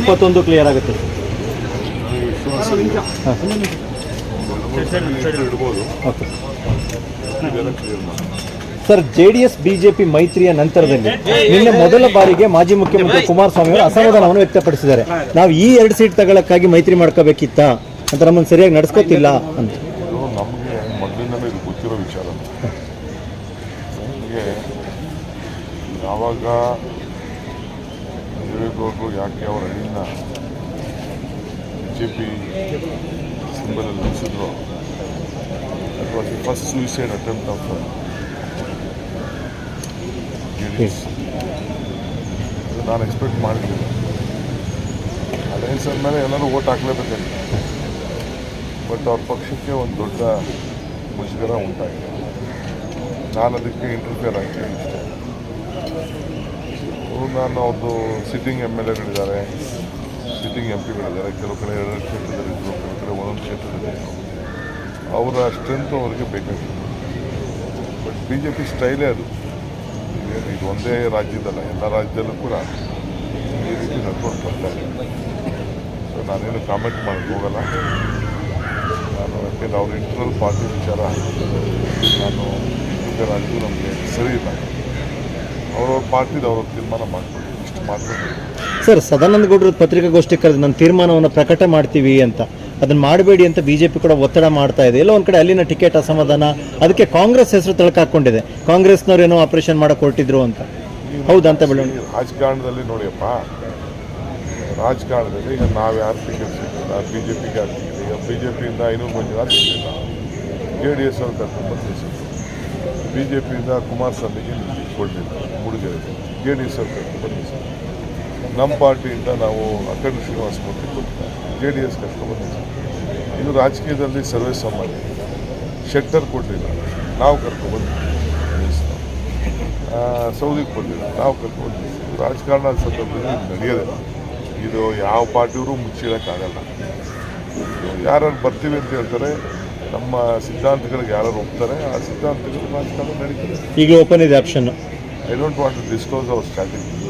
ಇಪ್ಪತ್ತೊಂದು ಕ್ಲಿಯರ್ ಆಗುತ್ತೆ. Sir J D S BJP ಮೈತ್ರಿಯ ನಂತರದಲ್ಲಿ ನಿನ್ನೆ ಮೊದಲ ಬಾರಿಗೆ ಮಾಜಿ ಮುಖ್ಯಮಂತ್ರಿ ಕುಮಾರಸ್ವಾಮಿ ಅವರು ಅಸಮಾಧಾನವನ್ನು ವ್ಯಕ್ತಪಡಿಸಿದ್ದಾರೆ. ನಾವು ಈ ಎರಡು ಸೀಟ್ ತಗೊಳ್ಳಕ್ಕಾಗಿ ಮೈತ್ರಿ ಮಾಡ್ಕೋಬೇಕಿತ್ತ? ಅಂತ ನಮ್ಮನ್ನು ಸರಿಯಾಗಿ ನಡೆಸ್ಕೊತಿಲ್ಲ ಅಂತ. ಯಾವಾಗ ದೇವೇಗೌಡರು ಯಾಕೆ ಅವರ ಬಿ ಜೆ ಪಿ ಸಿಂಬಲಲ್ಲಿ ನಿಲ್ಲಿಸಿದ್ರು that was the first suicide attempt of ನಾನು ಎಕ್ಸ್ಪೆಕ್ಟ್ ಮಾಡಿದ್ದೀನಿ ಅಲಯನ್ಸ್ ಅಂದಮೇಲೆ ಎಲ್ಲರೂ ಓಟ್ ಹಾಕ್ಲೇಬೇಕಂತ ಬಟ್ ಅವ್ರ ಪಕ್ಷಕ್ಕೆ ಒಂದು ದೊಡ್ಡ ಮುಜುಗರ ಉಂಟಾಗಿದೆ. ನಾನು ಅದಕ್ಕೆ ಇಂಟರ್ಫಿಯರ್ ಆಗ್ತೀನಿ ನಾನು ಅವ್ರದ್ದು ಸಿಟ್ಟಿಂಗ್ ಎಂ ಎಲ್ ಎಗಳಿದ್ದಾರೆ ಸಿಟ್ಟಿಂಗ್ ಎಂ ಪಿಗಳಿದ್ದಾರೆ ಕೆಲವು ಕಡೆ ಎರಡು ಕ್ಷೇತ್ರದಲ್ಲಿ ಇದ್ದರು ಕೆಲವು ಕಡೆ ಒಂದೊಂದು ಕ್ಷೇತ್ರದಲ್ಲಿ. ಅವರ ಸ್ಟ್ರೆಂತ್ ಅವರಿಗೆ ಬೇಕಾಗಿತ್ತು. ಬಟ್ ಬಿ ಜೆ ಪಿ ಸ್ಟೈಲೇ ಅದು. ಇದು ಒಂದೇ ರಾಜ್ಯದಲ್ಲ, ಎಲ್ಲ ರಾಜ್ಯದಲ್ಲೂ ಕೂಡ ಈ ರೀತಿ ನಡ್ಕೊಂಡು ಬರ್ತಾರೆ ಸೊ ನಾನೇನು ಕಾಮೆಂಟ್ ಮಾಡೋಕ್ಕೆ ಹೋಗಲ್ಲ. ನಾನು ಯಾಕೆಂದ್ರೆ ಅವ್ರ ಇಂಟರ್ನಲ್ ಪಾರ್ಟಿ ವಿಚಾರ ನಾನು ಆಗಿದ್ದು ನಮಗೆ ಸರಿ ಇಲ್ಲ. ಅವ್ರವ್ರ ಪಾರ್ಟಿದ ಅವ್ರ ತೀರ್ಮಾನ ಮಾಡ್ಕೊಳ್ಳಿ ಇಷ್ಟು ಮಾತ್ರ. ಸರ್ ಸದಾನಂದ ಗೌಡರ ಪತ್ರಿಕಾಗೋಷ್ಠಿ ಕರೆದು ನನ್ನ ತೀರ್ಮಾನವನ್ನು ಪ್ರಕಟ ಮಾಡ್ತೀವಿ ಅಂತ. ಅದನ್ನ ಮಾಡಬೇಡಿ ಅಂತ ಬಿಜೆಪಿ ಕೂಡ ಒತ್ತಡ ಮಾಡ್ತಾ ಇದೆ. ಎಲ್ಲೋ ಒಂದು ಕಡೆ ಅಲ್ಲಿನ ಟಿಕೆಟ್ ಅಸಮಾಧಾನ. ಅದಕ್ಕೆ ಕಾಂಗ್ರೆಸ್ ಹೆಸರು ತಳಕಾಕೊಂಡಿದೆ. ಕಾಂಗ್ರೆಸ್ನವ್ರು ಏನೋ ಆಪರೇಷನ್ ಮಾಡಕ್ ಹೊರಟಿದ್ರು ಅಂತ. ಹೌದಂತ ಬೆಳವಣಿಗೆ? ರಾಜಕಾರಣದಲ್ಲಿ ನೋಡಿಯಪ್ಪ ರಾಜಕಾರಣದಲ್ಲಿ ಈಗ ನಾವು ಯಾರು ಟಿಕೆಟ್ ಸಿಕ್ಕಿಲ್ಲ? ಬಿ ಜೆ ಪಿಗೆ ಯಾರು ಸಿಕ್ಕಿಲ್ಲ ಈಗ ಬಿ ಜೆ ಪಿಯಿಂದ ಐನೂರು ಮಂಜುನಾಥ್ ಸಿಕ್ಕಿಲ್ಲ? ಜೆ ಡಿ ಎಸ್ ಅವ್ರು ಬಿ ಜೆ ಪಿಯಿಂದ ಕುಮಾರಸ್ವಾಮಿಗೆ ಕೊಡಲಿಲ್ಲ ಹುಡುಗರಿಗೆ ಜೆ ಡಿ ಎಸ್ ಅವ್ರು ಬನ್ನಿ ಸರ್. ನಮ್ಮ ಪಾರ್ಟಿಯಿಂದ ನಾವು Akhanda Srinivasa Murthy J D S ಕರ್ಕೊಂಡು ಸರ್. ಇದು ರಾಜಕೀಯದಲ್ಲಿ ಸರ್ವೇ ಸಾಮಾನ್ಯ. ಶೆಟ್ಟರ್ ಕೊಡಲಿಲ್ಲ. ನಾವು ಕರ್ಕೊಬಂದು ಸೌದಿಗೆ ಕೊಡಲಿಲ್ಲ. ನಾವು ನಿಲ್ಲಿಸ್ತೀವಿ. ರಾಜಕಾರಣ ಸಂದರ್ಭದಲ್ಲಿ ನಡೆಯೋದಿಲ್ಲ ಇದು ಯಾವ ಪಾರ್ಟಿಯವರು ಮುಚ್ಚಿಡೋಕ್ಕಾಗಲ್ಲ. ಯಾರು ಬರ್ತೀವಿ ಅಂತ ಹೇಳ್ತಾರೆ, ನಮ್ಮ ಸಿದ್ಧಾಂತಗಳಿಗೆ ಯಾರು ಒಪ್ತಾರೆ, ಆ ಸಿದ್ಧಾಂತಗಳು ರಾಜಕಾರಣ ನಡೀತಾರೆ ಈಗ ಓಪನ್ ಇದೆ option I don't want to disclose our strategy.